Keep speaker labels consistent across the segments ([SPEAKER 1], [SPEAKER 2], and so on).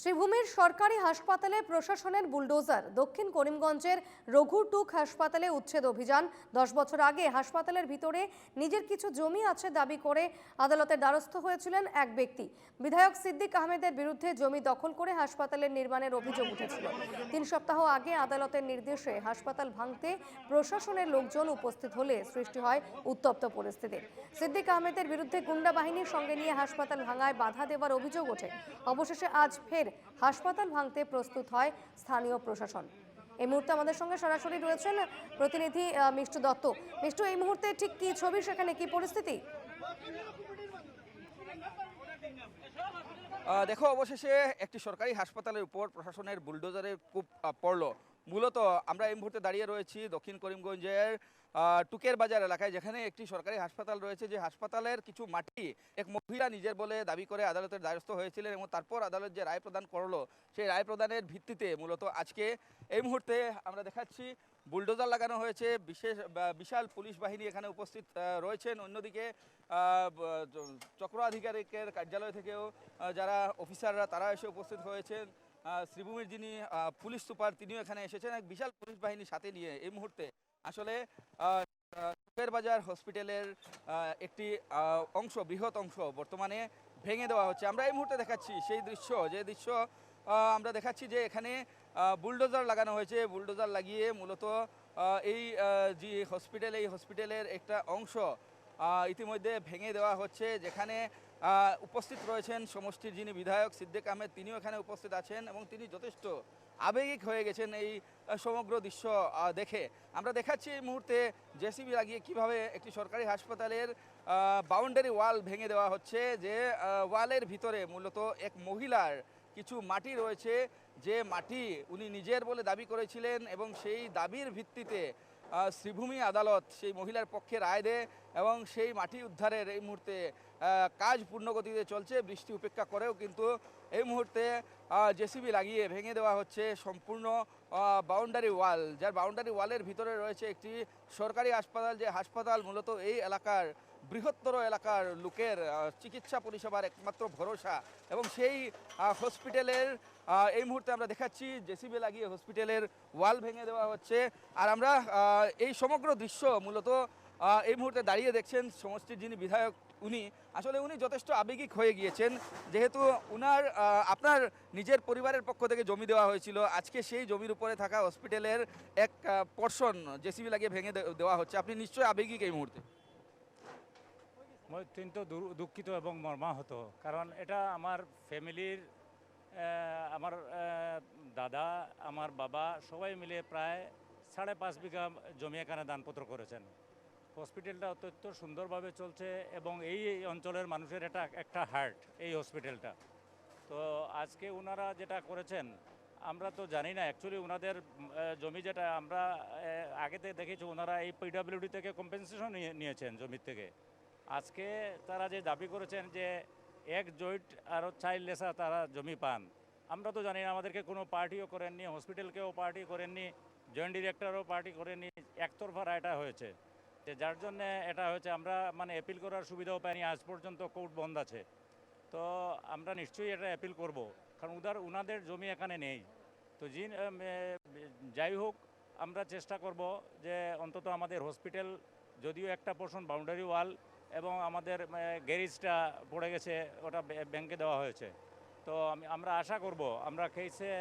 [SPEAKER 1] শ্রীভূমির সরকারি হাসপাতালে প্রশাসনের বুলডোজার, দক্ষিণ করিমগঞ্জের রঘুটুক হাসপাতালে উচ্ছেদ অভিযান। দশ বছর আগে হাসপাতালের ভিতরে নিজের কিছু জমি আছে দাবি করে আদালতের দ্বারস্থ হয়েছিলেন এক ব্যক্তি। বিধায়ক সিদ্দিক আহমেদের বিরুদ্ধে জমি দখল করে হাসপাতালের নির্মাণের অভিযোগ উঠেছিল। তিন সপ্তাহ আগে আদালতের নির্দেশে হাসপাতাল ভাঙতে প্রশাসনের লোকজন উপস্থিত হলে সৃষ্টি হয় উত্তপ্ত পরিস্থিতি। সিদ্দিক আহমেদের বিরুদ্ধে গুন্ডা বাহিনীর সঙ্গে নিয়ে হাসপাতাল ভাঙায় বাধা দেওয়ার অভিযোগ ওঠে। অবশেষে আজ ফের হাসপাতাল ভাঙতে প্রস্তুত হয় স্থানীয় প্রশাসন। এই মুহূর্তে আমাদের সঙ্গে সরাসরি রয়েছেন প্রতিনিধি মিষ্টু দত্ত। মিষ্টু এই মুহূর্তে ঠিক কি ছবি সেখানে কি পরিস্থিতি?
[SPEAKER 2] দেখো অবশেষে একটি সরকারি হাসপাতালের উপর প্রশাসনের বুলডোজারের কূপ আহ, পড়ল। মূলত আমরা এই মুহূর্তে দাঁড়িয়ে রয়েছি দক্ষিণ করিমগঞ্জের টুকের বাজার এলাকায়, যেখানে একটি সরকারি হাসপাতাল রয়েছে, যে হাসপাতালের কিছু মাটি এক মহিলা নিজের বলে দাবি করে আদালতের দ্বারস্থ হয়েছিলেন এবং তারপর আদালত যে রায় প্রদান করল, সেই রায় প্রদানের ভিত্তিতে মূলত আজকে এই মুহূর্তে আমরা দেখাচ্ছি, বুলডোজার লাগানো হয়েছে, বিশেষ বিশাল পুলিশ বাহিনী এখানে উপস্থিত রয়েছেন। অন্যদিকে চক্র আধিকারিকের কার্যালয় থেকেও যারা অফিসাররা, তারা এসে উপস্থিত হয়েছেন। শ্রীভূমির যিনি পুলিশ সুপার, তিনিও এখানে এসেছেন। এক বিশাল পুলিশ বাহিনী সাথে নিয়ে এই মুহূর্তে আসলে বাজার হসপিটালের একটি অংশ, বৃহৎ অংশ বর্তমানে ভেঙে দেওয়া হচ্ছে। আমরা এই মুহূর্তে দেখাচ্ছি সেই দৃশ্য, যে দৃশ্য আমরা দেখাচ্ছি যে এখানে বুলডোজার লাগানো হয়েছে। বুলডোজার লাগিয়ে মূলত এই যে হসপিটাল, এই হসপিটালের একটা অংশ ইতিমধ্যে ভেঙে দেওয়া হচ্ছে, যেখানে উপস্থিত রয়েছেন সমষ্টির যিনি বিধায়ক সিদ্দিক আহমেদ, তিনিও এখানে উপস্থিত আছেন এবং তিনি যথেষ্ট আবেগিক হয়ে গেছেন এই সমগ্র দৃশ্য দেখে। আমরা দেখাচ্ছি এই মুহূর্তে জেসিবি লাগিয়ে কীভাবে একটি সরকারি হাসপাতালের বাউন্ডারি ওয়াল ভেঙে দেওয়া হচ্ছে, যে ওয়ালের ভিতরে মূলত এক মহিলার কিছু মাটি রয়েছে। যে মাটি উনি নিজের বলে দাবি করেছিলেন এবং সেই দাবির ভিত্তিতে শ্রীভূমি আদালত সেই মহিলার পক্ষে রায় দেয় এবং সেই মাটি উদ্ধারের এই মুহূর্তে কাজ পূর্ণগতিতে চলছে। বৃষ্টি উপেক্ষা করেও কিন্তু এই মুহূর্তে জেসিবি লাগিয়ে ভেঙে দেওয়া হচ্ছে সম্পূর্ণ বাউন্ডারি ওয়াল যার বাউন্ডারি ওয়ালের ভিতরে রয়েছে একটি সরকারি হাসপাতাল, যে হাসপাতাল মূলত এই এলাকার বৃহত্তর এলাকার লোকের চিকিৎসা পরিষেবার একমাত্র ভরসা। এবং সেই হসপিটালের এই মুহূর্তে আমরা দেখাচ্ছি জেসিবি লাগিয়ে হসপিটালের ওয়াল ভেঙে দেওয়া হচ্ছে। আর আমরা এই সমগ্র দৃশ্য মূলত এই মুহূর্তে দাঁড়িয়ে দেখছেন সমষ্টির যিনি বিধায়ক, উনি। আসলে উনি যথেষ্ট আবেগিক হয়ে গিয়েছেন। যেহেতু উনার আপনার নিজের পরিবারের পক্ষ থেকে জমি দেওয়া হয়েছিল, আজকে সেই জমির উপরে থাকা হসপিটালের এক পর্ষণ জেসিবি লাগিয়ে ভেঙে দেওয়া হচ্ছে। আপনি নিশ্চয়ই আবেগিক এই মুহূর্তে।
[SPEAKER 3] অত্যন্ত দুঃখিত এবং মর্মাহত কারণ এটা আমার ফ্যামিলির আমার দাদা আমার বাবা, সবাই মিলে প্রায় সাড়ে পাঁচ বিঘা জমি এখানে দানপত্র করেছেন। হসপিটালটা অত্যন্ত সুন্দরভাবে চলছে এবং এই অঞ্চলের মানুষের এটা একটা হার্ট, এই হসপিটালটা। তো আজকে ওনারা যেটা করেছেন, আমরা তো জানি না অ্যাকচুয়ালি ওনাদের জমি যেটা আমরা আগেতে দেখেছি ওনারা এই পিডাব্লিউডি থেকে কম্পেনসেশন নিয়েছেন জমির থেকে। আজকে তারা যে দাবি করেছেন যে এক জয়েন্ট আর চাইল্ড লেসা তারা জমি পান। আমরা তো জানি না, আমাদেরকে কোনো পার্টিও করেননি, হসপিটালকেও পার্টি করেননি জয়েন্ট ডিরেক্টরও পার্টি করেননি, একতরফা রায়টা হয়েছে। যে যার জন্যে এটা হয়েছে, আমরা মানে অ্যাপিল করার সুবিধাও পাইনি, আজ পর্যন্ত কোর্ট বন্ধ আছে। তো আমরা নিশ্চয়ই এটা অ্যাপিল করব, কারণ উদার, উনাদের জমি এখানে নেই। তো জিন যাই হোক, আমরা চেষ্টা করব যে অন্তত আমাদের হসপিটাল, যদিও একটা পোর্শন বাউন্ডারি ওয়াল এবং আমাদের গ্যারেজটা পড়ে গেছে ওটা ব্যাংকে দেওয়া হয়েছে। তো আমি আমরা আশা করব আমরা কেসে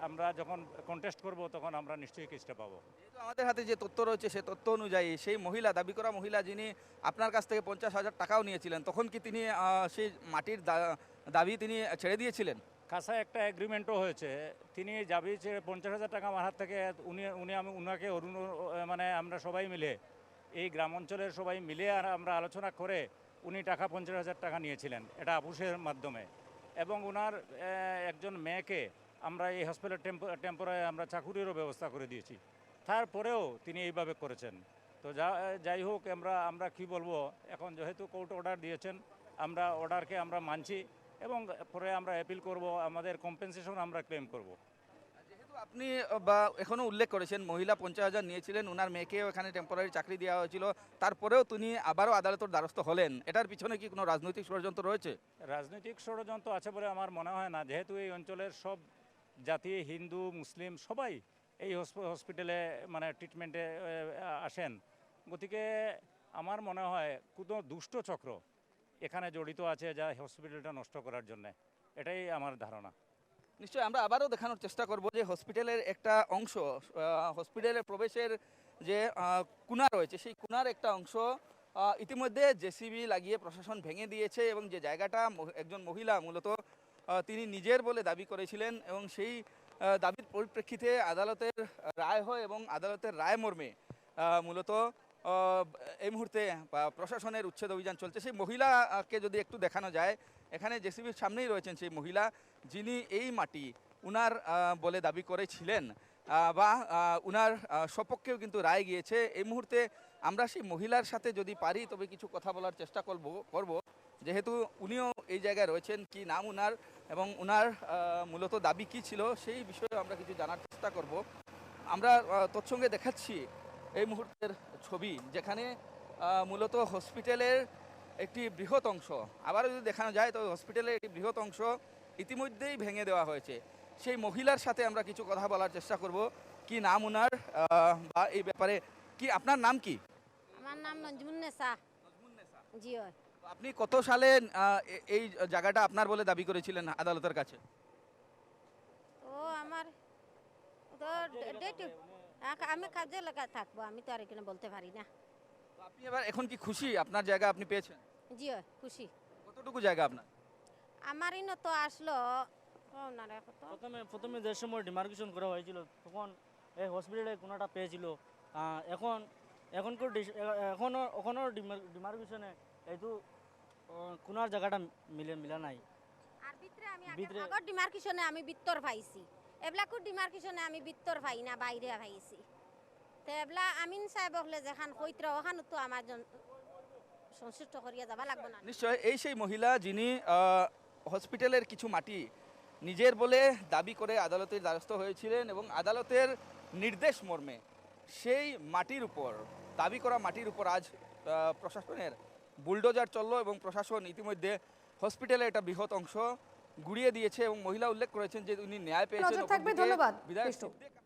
[SPEAKER 3] আমরা যখন কন্টেস্ট করব তখন আমরা নিশ্চয়ই কেসটা পাবো।
[SPEAKER 2] আমাদের হাতে যে তথ্য রয়েছে সেই তথ্য অনুযায়ী সেই মহিলা দাবি করা মহিলা যিনি আপনার কাছ থেকে পঞ্চাশ হাজার টাকাও নিয়েছিলেন তখন কি তিনি সেই মাটির দা- দাবি তিনি ছেড়ে দিয়েছিলেন?
[SPEAKER 3] কাছা একটা এগ্রিমেন্টও হয়েছে। তিনি যাবি যে পঞ্চাশ হাজার টাকা আমার হাত থেকে উনি উনি আমি উনাকে অরুণ মানে আমরা সবাই মিলে এই গ্রাম অঞ্চলের সবাই মিলে আর আমরা আলোচনা করে উনি টাকা পঞ্চাশ হাজার টাকা নিয়েছিলেন, এটা আপুসের মাধ্যমে। এবং ওনার একজন মেয়েকে আমরা এই হসপিটাল টেম্পো টেম্পোরারি আমরা চাকুরিরও ব্যবস্থা করে দিয়েছি। তারপরেও তিনি এইভাবে করেছেন। তো যা, যাই হোক, আমরা আমরা কি বলব, এখন যেহেতু কোর্ট অর্ডার দিয়েছেন, আমরা অর্ডারকে আমরা মানছি এবং পরে আমরা অ্যাপিল করব, আমাদের কম্পেনসেশন আমরা ক্লেম করব।
[SPEAKER 2] আপনি বা এখনও উল্লেখ করেছেন, মহিলা পঞ্চাশ হাজার নিয়েছিলেন ওনার মেয়েকেও এখানে টেম্পোরারি চাকরি দেওয়া হয়েছিল, তারপরেও তিনি আবারও আদালতের দ্বারস্থ হলেন। এটার পিছনে কি কোনো রাজনৈতিক ষড়যন্ত্র রয়েছে?
[SPEAKER 3] রাজনৈতিক ষড়যন্ত্র আছে বলে আমার মনে হয় না। যেহেতু এই অঞ্চলের সব জাতি, হিন্দু, মুসলিম, সবাই এই হসপিটালে মানে ট্রিটমেন্টে আসেন। গতিকে আমার মনে হয় কোনো দুষ্ট চক্র এখানে জড়িত আছে যা হসপিটালটা নষ্ট করার জন্য। এটাই আমার ধারণা।
[SPEAKER 2] নিশ্চয়ই আমরা আবারও দেখানোর চেষ্টা করব যে হসপিটালের একটা অংশ হসপিটালের প্রবেশের যে কুনা রয়েছে, সেই কুনার একটা অংশ ইতিমধ্যে জেসিবি লাগিয়ে প্রশাসন ভেঙে দিয়েছে এবং যে জায়গাটা একজন মহিলা মূলত তিনি নিজের বলে দাবি করেছিলেন এবং সেই দাবির পরিপ্রেক্ষিতে আদালতের রায় হয় এবং আদালতের রায় মর্মে মূলত এই মুহূর্তে প্রশাসনের উচ্ছেদ অভিযান চলছে। সেই মহিলাকে যদি একটু দেখানো যায় এখানে জেসিবির সামনেই রয়েছেন সেই মহিলা যিনি এই মাটি উনার বলে দাবি করেছিলেন। বা উনার সপক্ষেও কিন্তু রায় গিয়েছে। এই মুহূর্তে আমরা সেই মহিলার সাথে যদি পারি, তবে কিছু কথা বলার চেষ্টা করব করব। যেহেতু উনিও এই জায়গায় রয়েছেন, কি নাম উনার এবং উনার মূলত দাবি কি ছিল সেই বিষয়ে আমরা কিছু জানার চেষ্টা করব। আমরা তৎসঙ্গে দেখাচ্ছি এই মুহূর্তের ছবি, যেখানে মূলত হসপিটালের একটি বৃহৎ অংশ। আবারও যদি দেখানো যায় তো হসপিটালের একটি বৃহৎ অংশ ইতিমধ্যেই ভেঙে দেওয়া হয়েছে। সেই মহিলার সাথে আমরা কিছু কথা বলার চেষ্টা করব। কি নাম ওনার বা এই ব্যাপারে কি আপনার নাম কি?
[SPEAKER 4] আমার নাম নজমুন্নেসা জি
[SPEAKER 2] আপনি কত সালে এই জায়গাটা আপনার বলে দাবি করেছিলেন আদালতের কাছে?
[SPEAKER 4] তো আমার আমি কাজে লাগা থাকব আমি তো আর এখানে বলতে পারি না।
[SPEAKER 2] আপনি এবার এখন কি খুশি? আপনার জায়গা আপনি পেয়েছেন?
[SPEAKER 4] জি হয় খুশি।
[SPEAKER 2] কতটুকু জায়গা আপনার?
[SPEAKER 4] আমার ইনো তো আসলো। না
[SPEAKER 5] প্রথমে প্রথমে যে সময় ডিমার্কেশন করা হয়েছিল তখন এই হসপিটালে কোনোটা পেয়েছিল। এখন এখনকার ডিস- এ- এখনও এখনও ডিমার্কেশনে এইটো কোনার জায়গাটা মিলে মিলা নাই।
[SPEAKER 4] আর ভিতরে আমি আগর ডিমার্কেশনে আমি বিত্তর পাইছি। এবলাকো ডিমার্কেশনে আমি বিত্তর পাই না বাইরে পাইছি। তো এবলা আমিন সাহেব হলে যেখান কইত্র ওখান তো আমার সংশ্লিষ্ট করিয়া যাবা লাগবো না।
[SPEAKER 2] নিশ্চয় এই সেই মহিলা যিনি হসপিটালের কিছু মাটি নিজের বলে দাবি করে আদালতের দ্বারস্থ হয়েছিলেন এবং আদালতের নির্দেশ মর্মে সেই মাটির উপর দাবি করা মাটির উপর আজ আহ, প্রশাসনের বুলডোজার চলল এবং প্রশাসন ইতিমধ্যে হসপিটালের একটা বৃহৎ অংশ গুড়িয়ে দিয়েছে এবং মহিলা উল্লেখ করেছেন যে উনি ন্যায় পেয়েছেন। বিধায়ক